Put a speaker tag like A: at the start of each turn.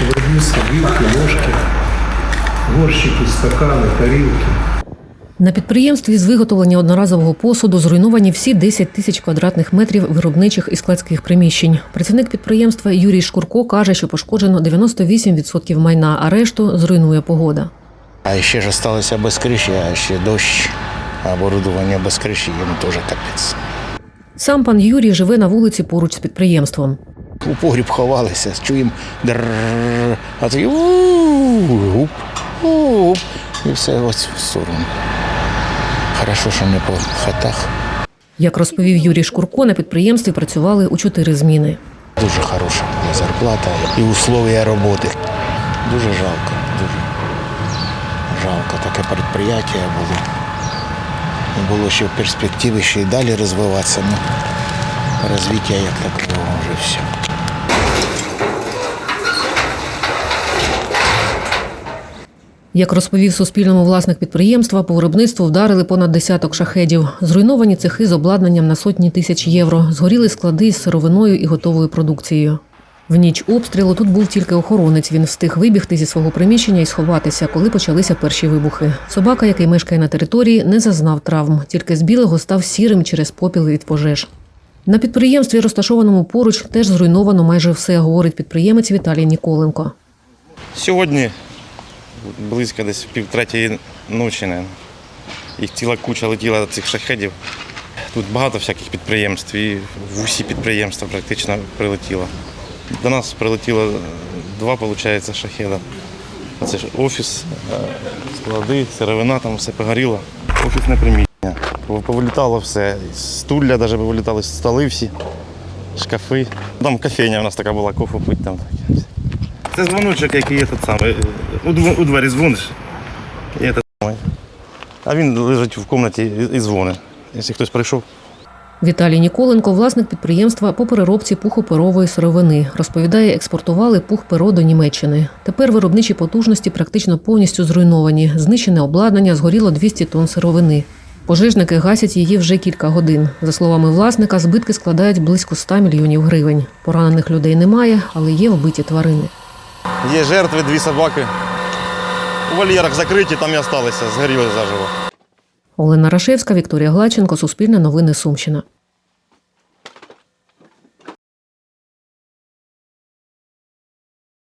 A: Виробництво вилки, ложки, горщики, стакани, тарілки.
B: На підприємстві з виготовлення одноразового посуду зруйновані всі 10 тисяч квадратних метрів виробничих і складських приміщень. Працівник підприємства Юрій Шкурко каже, що пошкоджено 98% майна, а решту зруйнує погода.
C: А ще ж залишилося без криші, а ще дощ, оборудовання без криші, їм теж капець.
B: Сам пан Юрій живе на вулиці поруч з підприємством.
C: У погріб ховалися, чуємо др, а тоді гуп, гуп, і все ось в сторону. Хорошо, що не по хатах.
B: Як розповів Юрій Шкурко, на підприємстві працювали у чотири зміни.
C: Дуже хороша була зарплата і условия роботи. Дуже жалко, дуже жалко. Таке підприємство було. Було ще в перспективі ще й далі розвиватися. Ну, розвиття як такого вже все.
B: Як розповів Суспільному власник підприємства, по виробництву вдарили понад десяток шахедів. Зруйновані цехи з обладнанням на сотні тисяч євро. Згоріли склади з сировиною і готовою продукцією. В ніч обстрілу тут був тільки охоронець. Він встиг вибігти зі свого приміщення і сховатися, коли почалися перші вибухи. Собака, який мешкає на території, не зазнав травм, тільки з білого став сірим через попіл від пожеж. На підприємстві, розташованому поруч, теж зруйновано майже все, говорить підприємець Віталій Ніколенко.
D: Сьогодні близько десь півтретьої ночі. наверно. Їх ціла куча летіла цих шахедів. Тут багато всяких підприємств і в усі підприємства практично прилетіло. До нас прилетіло два, виходить, шахеда. Це ж офіс, е, склади, сировина, там все погоріло. Офісне приміщення. Повилітало все. Стулья навіть повилітали, столи всі, шкафи. Там кофейня у нас така була, кофе пить там. Це дзвоночок, який є тут саме. У, дв- у двері дзвониш. І це. А він лежить в кімнаті і, дзвонить. Якщо хтось прийшов.
B: Віталій Ніколенко, власник підприємства по переробці пухоперової сировини, розповідає, експортували пух-перо до Німеччини. Тепер виробничі потужності практично повністю зруйновані. Знищене обладнання, згоріло 200 тонн сировини. Пожежники гасять її вже кілька годин. За словами власника, збитки складають близько 100 мільйонів гривень. Поранених людей немає, але є вбиті тварини.
D: Є жертви, дві собаки. У вольєрах закриті, там і залишилися, згоріли заживо.
B: Олена Рашевська, Вікторія Глаченко, Суспільне новини Сумщина.